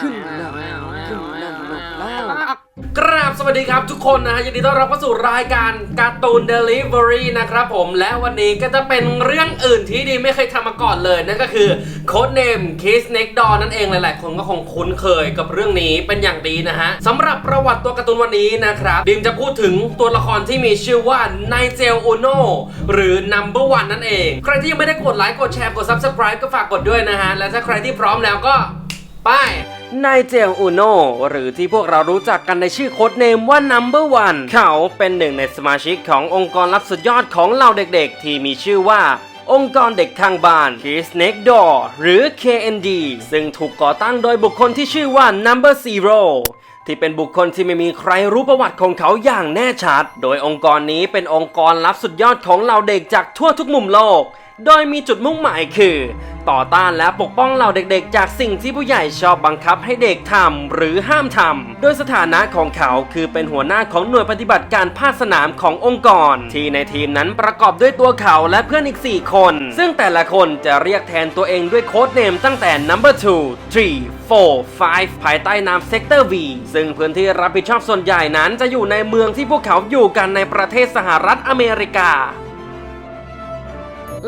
ขึ้นนำขึ้นนำนกแล้วกราบสวัสดีครับทุกคนนะฮะยินดีต้อนรับเข้าสู่รายการการ์ตูนเดลิเวอรี่นะครับผมและวันนี้ก็จะเป็นเรื่องอื่นที่ดีไม่เคยทำมาก่อนเลย นั่นก็คือโค้ดเนม Kiss Next Door นั่นเองหลาย ๆ คนก็คงคุ้นเคยกับเรื่องนี้เป็นอย่างดีนะฮะสำหรับประวัติตัวการ์ตูนวันนี้นะครับดิมจะพูดถึงตัวละครที่มีชื่อว่าไนเจลโอโนหรือ Number One นั่นเอง ใครที่ยังไม่ได้กดไลค์กดแชร์กด Subscribe ก็ฝากกดด้วยนะฮะและถ้าใครที่พร้อมแล้วก็ไป นายเจลอูโนหรือที่พวกเรารู้จักกันในชื่อโค้ดเนมว่า Number One เขาเป็นหนึ่งในสมาชิกขององค์กรลับสุดยอดของเหล่าเด็กๆ ที่มีชื่อว่าองค์กรเด็กข้างบ้าน Kids Next Door หรือ KND ซึ่งถูกก่อตั้งโดยบุคคลที่ชื่อว่า Number Zero ที่เป็นบุคคลที่ไม่มีใครรู้ประวัติของเขาอย่างแน่ชัด โดยองค์กรนี้เป็นองค์กรลับสุดยอดของเหล่าเด็กจากทั่วทุกมุมโลก โดยมีจุดมุ่งหมายคือ ต่อต้านและปกป้องเหล่าเด็กๆ จากสิ่งที่ผู้ใหญ่ชอบบังคับให้เด็กทำหรือห้ามทำ โดยสถานะของเขาคือเป็นหัวหน้าของหน่วยปฏิบัติการภาคสนามขององค์กร ที่ในทีมนั้นประกอบด้วยตัวเขาและเพื่อนอีก 4 คน ซึ่งแต่ละคนจะเรียกแทนตัวเองด้วยโค้ดเนมตั้งแต่ number 2 3 4 5 ภายใต้นาม Sector V ซึ่งพื้นที่รับผิดชอบส่วนใหญ่นั้นจะอยู่ในเมืองที่พวกเขาอยู่กันในประเทศสหรัฐอเมริกา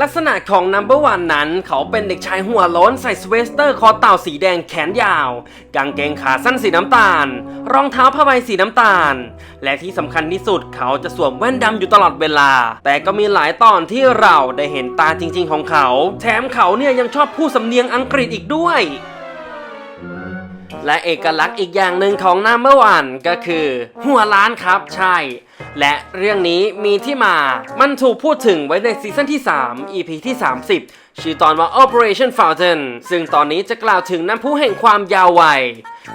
ลักษณะของ Number One นั้น เขาเป็นเด็กชายหัวโล้นใส่สเวสเตอร์คอเต่าสีแดงแขนยาว กางเกงขาสั้นสีน้ำตาล รองเท้าผ้าใบสีน้ำตาล และที่สำคัญที่สุดเขาจะสวมแว่นดำอยู่ตลอดเวลา แต่ก็มีหลายตอนที่เราได้เห็นตาจริง ๆ ของเขา แถมเขาเนี่ยยังชอบพูดสำเนียงอังกฤษอีกด้วยและเอกลักษณ์อีกอย่างหนึ่งของ Number One ก็คือ หัวล้านครับใช่ และเรื่องนี้มีที่มา มันถูกพูดถึงไว้ในซีซั่นที่ 3 EP ที่ 30 ชื่อตอนว่า Operation Fountain ซึ่งตอนนี้จะกล่าวถึงน้ำพุแห่งความยาววัย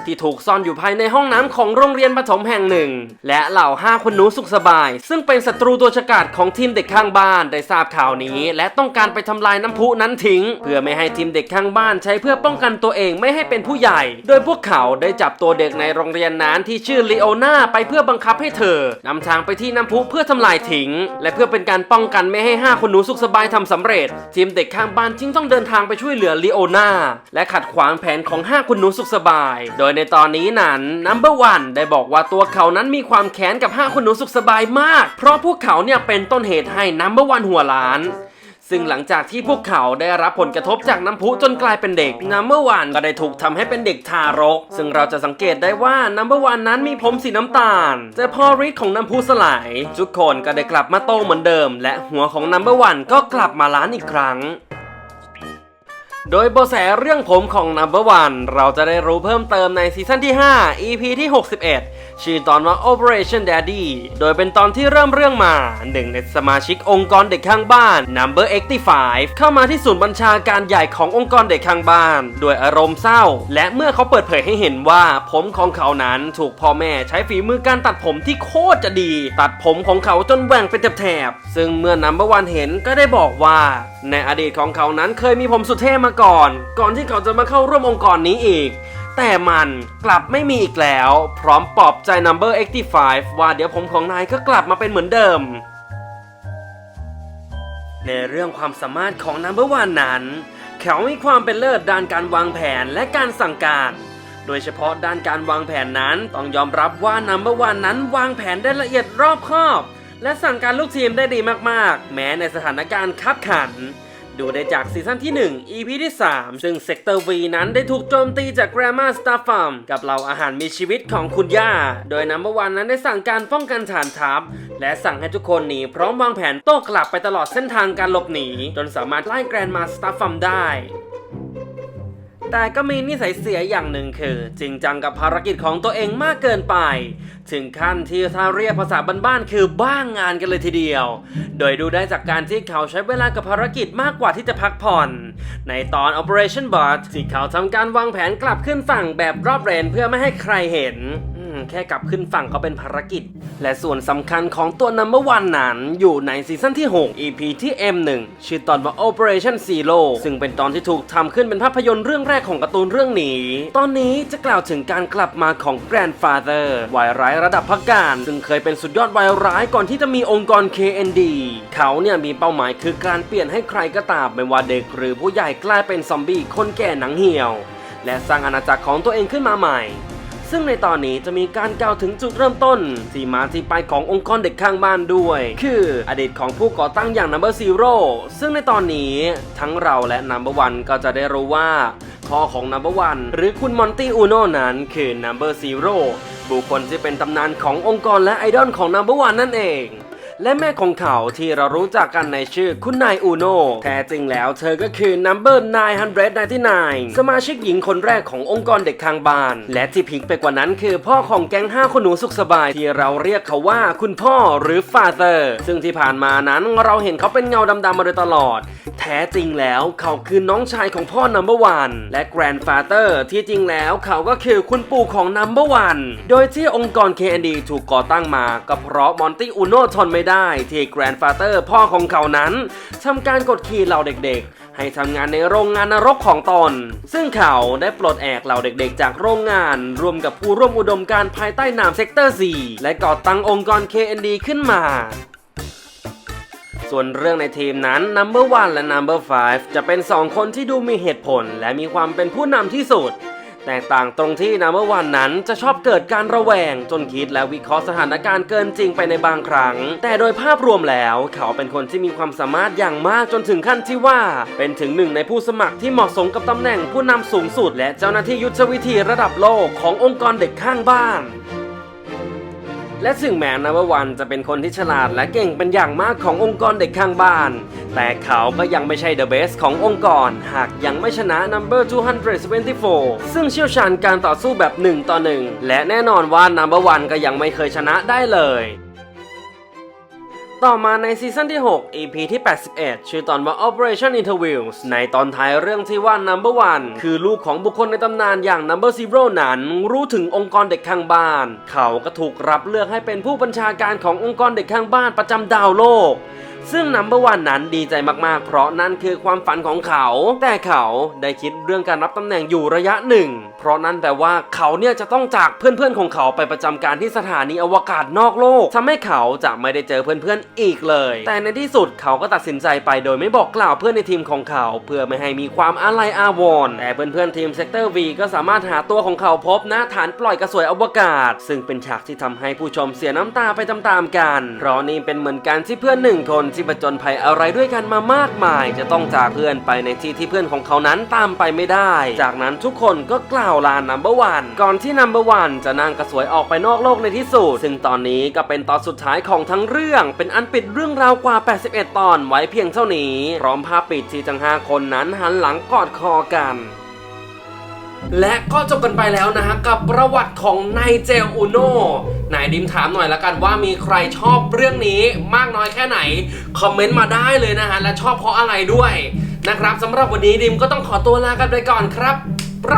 ที่ถูกซ่อนอยู่ภายในห้องน้ำของโรงเรียนประถมแห่งหนึ่ง และเหล่าห้าคนหนูสุขสบาย ซึ่งเป็นศัตรูตัวฉกาจของทีมเด็กข้างบ้านได้ทราบข่าวนี้ และต้องการไปทำลายน้ำพุนั้นทิ้ง เพื่อไม่ให้ทีมเด็กข้างบ้านใช้เพื่อป้องกันตัวเองไม่ให้เป็นผู้ใหญ่ โดยพวกเขาได้จับตัวเด็กในโรงเรียนนั้นที่ชื่อลีโอนาไปเพื่อบังคับให้เธอนำทางไปที่น้ำพุเพื่อทำลายทิ้ง และเพื่อเป็นการป้องกันไม่ให้ห้าคนหนูสุขสบายทำสำเร็จ ทีมเด็กข้างบ้านจึงต้องเดินทางไปช่วยเหลือลีโอนาและขัดขวางแผนของห้าคนหนูสุขสบาย โดยในตอนนี้นั้นนัมเบอร์วันได้บอกว่าตัวเขานั้นมีความแค้นกับห้าคนหนูสุขสบายมาก เพราะพวกเขาเนี่ยเป็นต้นเหตุให้นัมเบอร์วันหัวล้าน ซึ่งหลังจากที่พวกเขาได้รับผลกระทบจากน้ำพุจนกลายเป็นเด็ก Number One ก็ได้ถูกทำให้เป็นเด็กทารก ซึ่งเราจะสังเกตได้ว่า Number One นั้นมีผมสีน้ำตาล แต่พอฤทธิ์ของน้ำพุสลาย ทุกคนก็ได้กลับมาโตเหมือนเดิม และหัวของ Number One ก็กลับมาล้านอีกครั้ง โดยเบาะแสเรื่องผมของ Number One เราจะได้รู้เพิ่มเติมในซีซั่นที่ 5 EP ที่ 61 ชื่อตอนว่า Operation Daddy โดยเป็นตอนที่เริ่มเรื่องมาหนึ่งในสมาชิกองค์กรเด็กข้างบ้าน Number 85 เข้ามาที่ศูนย์บัญชาการใหญ่ขององค์กรเด็กข้างบ้านด้วยอารมณ์เศร้า และเมื่อเขาเปิดเผยให้เห็นว่าผมของเขานั้นถูกพ่อแม่ใช้ฝีมือการตัดผมที่โคตรจะดี ตัดผมของเขาจนแหว่งเป็นแถบๆซึ่งเมื่อ Number One เห็นก็ได้บอกว่า ในอดีตของเขานั้นเคยมีผมสุดเท่มาก่อน ก่อนที่เขาจะมาเข้าร่วมองค์กรนี้อีก แต่มันกลับไม่มีอีกแล้ว พร้อมปลอบใจ Number 85 ว่าเดี๋ยวผมของนายก็กลับมาเป็นเหมือนเดิม ในเรื่องความสามารถของ Number One นั้น เขามีความเป็นเลิศด้านการวางแผนและการสั่งการ โดยเฉพาะด้านการวางแผนนั้นต้องยอมรับว่า Number One นั้นวางแผนได้ละเอียดรอบคอบและสั่งการลูกทีมได้ดีมากๆ แม้ในสถานการณ์คับขัน ดูได้จากซีซั่นที่ 1 EP ที่ 3 ซึ่งเซกเตอร์ V นั้นได้ถูกโจมตีจาก Grandma Star Farm กับเหล่าอาหารมีชีวิตของคุณย่า โดย Number One นั้นได้สั่งการป้องกันฐานทัพ และสั่งให้ทุกคนหนีพร้อมวางแผนโต้กลับไปตลอดเส้นทางการหลบหนี จนสามารถไล่ Grandma Star Farm ได้ แต่ก็มีนิสัยเสียอย่างหนึ่งคือ จริงจังกับภารกิจของตัวเองมากเกินไป ถึงขั้นที่ถ้าเรียกภาษาบ้านๆคือบ้างงานกันเลยทีเดียว โดยดูได้จากการที่เขาใช้เวลากับภารกิจมากกว่าที่จะพักผ่อน ในตอน Operation Bot ที่เขาทำการวางแผนกลับขึ้นฝั่งแบบรอบเรนเพื่อไม่ให้ใครเห็น แค่กลับขึ้นฝั่งก็เป็นภารกิจ และส่วนสำคัญของตัว Number One นั้น อยู่ในซีซั่นที่ 6 EP ที่ M1 ชื่อตอนว่า Operation Zero ซึ่งเป็นตอนที่ถูกทำขึ้นเป็นภาพยนตร์เรื่องแรกของการ์ตูนเรื่องนี้ ตอนนี้จะกล่าวถึงการกลับมาของ Grandfather วายร้ายระดับพักการ ซึ่งเคยเป็นสุดยอดวายร้ายก่อนที่จะมีองค์กร KND เขาเนี่ยมีเป้าหมายคือการเปลี่ยนให้ใครก็ตามไม่ว่าเด็กหรือผู้ใหญ่กลายเป็นซอมบี้คนแก่หนังเหี่ยว และสร้างอาณาจักรของตัวเองขึ้นมาใหม่ ซึ่งในตอนนี้จะมีการกล่าวถึงจุดเริ่มต้น ที่มาที่ไปขององค์กรเด็กข้างบ้านด้วย คืออดีตของผู้ก่อตั้งอย่าง Number Zero ซึ่งในตอนนี้ทั้งเราและ Number One ก็จะได้รู้ว่าพ่อของ Number One หรือคุณมอนตี้อูโนนั้นคือ Number Zero บุคคลที่เป็นตำนานขององค์กรและไอดอลของ Number One นั่นเอง และแม่ของเขาที่เรารู้จักกันในชื่อคุณนายอูโนแท้จริงแล้วเธอก็คือ Number 999 สมาชิกหญิงคนแรกขององค์กรเด็กข้างบ้าน และที่พีคไปกว่านั้นคือพ่อของแก๊งห้าคนหนูสุขสบายที่เราเรียกเขาว่าคุณพ่อหรือ Father ซึ่งที่ผ่านมานั้นเราเห็นเขาเป็นเงาดำๆมาโดยตลอด แท้จริงแล้วเขาคือน้องชายของพ่อ Number One และ Grandfather ที่จริงแล้วเขาก็คือคุณปู่ของ Number One โดยที่องค์กร KND ถูกก่อตั้งมาก็เพราะมอนตี้อูโนทนไม่ได้ที่ Grandfather พ่อของเขานั้นทำการกดขี่เหล่าเด็กๆ ให้ทำงานในโรงงานนรกของตน ซึ่งเขาได้ปลดแอกเหล่าเด็กๆ จากโรงงาน รวมกับผู้ร่วมอุดมการภายใต้นามเซกเตอร์ 4 และก่อตั้งองค์กร KND ขึ้นมาส่วนเรื่องในทีมนั้น Number 1 และ Number 5 จะเป็น 2 คนที่ดูมีเหตุผล และมีความเป็นผู้นำที่สุด แตกต่างตรงที่น Number 1นั้นจะชอบเกิดการระแวง จนคิดและวิเคราะห์สถานการณ์เกินจริงไปในบางครั้ง แต่โดยภาพรวมแล้วเขาเป็นคนที่มีความสามารถอย่างมากจนถึงขั้นที่ว่า เป็นถึงหนึ่งในผู้สมัครที่เหมาะสมกับตำแหน่งผู้นำสูงสุด และเจ้าหน้าที่ยุทธวิธีระดับโลกขององค์กรเด็กข้างบ้าน และถึงแม้นับวันจะเป็นคนที่ฉลาดและเก่งเป็นอย่างมากขององค์กรเด็กข้างบ้าน แต่เขาก็ยังไม่ใช่เดอะเบสขององค์กร หากยังไม่ชนะ Number 274 ซึ่งเชี่ยวชาญการต่อสู้แบบ 1 ต่อ 1 และแน่นอนว่า Number 1ก็ยังไม่เคยชนะได้เลย ต่อมาในซีซั่นที่ 6 EP ที่ 81 ชื่อตอนว่า Operation Interviews ในตอนท้ายเรื่องที่ว่า Number One คือลูกของบุคคลในตำนานอย่าง Number Zero นั้น รู้ถึงองค์กรเด็กข้างบ้าน เขาก็ถูกรับเลือกให้เป็นผู้บัญชาการขององค์กรเด็กข้างบ้านประจำดาวโลก ซึ่ง Number One นั้นดีใจมากๆ เพราะนั่นคือความฝันของเขา แต่เขาได้คิดเรื่องการรับตำแหน่งอยู่ระยะหนึ่ง เพราะนั่นแปลว่าเขาเนี่ยจะต้องจากเพื่อนๆของเขาไปประจำการที่สถานีอวกาศนอกโลกทำให้เขาจะไม่ได้เจอเพื่อนๆอีกเลย แต่ในที่สุดเขาก็ตัดสินใจไปโดยไม่บอกกล่าวเพื่อนในทีมของเขา เพื่อไม่ให้มีความอาลัยอาวรณ์แต่เพื่อนๆทีมเซกเตอร์ V ก็สามารถหาตัวของเขาพบณฐานปล่อยกระสวยอวกาศ ซึ่งเป็นฉากที่ทำให้ผู้ชมเสียน้ำตาไปตามๆกันเพราะนี่เป็นเหมือนการที่เพื่อนหนึ่งคนที่ผจญภัยอะไรด้วยกันมามากมาย จะต้องจากเพื่อนไปในที่ที่เพื่อนของเขานั้นตามไปไม่ได้ จากนั้นทุกคนก็กล่าวลา Number One ก่อนที่ Number One จะนั่งกระสวยออกไปนอกโลกในที่สุด ซึ่งตอนนี้ก็เป็นตอนสุดท้ายของทั้งเรื่อง เป็นอันปิดเรื่องราวกว่า 81 ตอนไว้เพียงเท่านี้ พร้อมภาพปิดที่ทั้ง 5 คนนั้นหันหลังกอดคอกัน และก็จบกันไปแล้วนะฮะกับประวัติของนายเจลอูโน่นายดิมถามหน่อยละกันว่ามีใครชอบเรื่องนี้มากน้อยแค่ไหน คอมเมนต์มาได้เลยนะฮะ และชอบเพราะอะไรด้วยนะครับสำหรับวันนี้ดิมก็ต้องขอตัวลากันไปก่อนครับไบร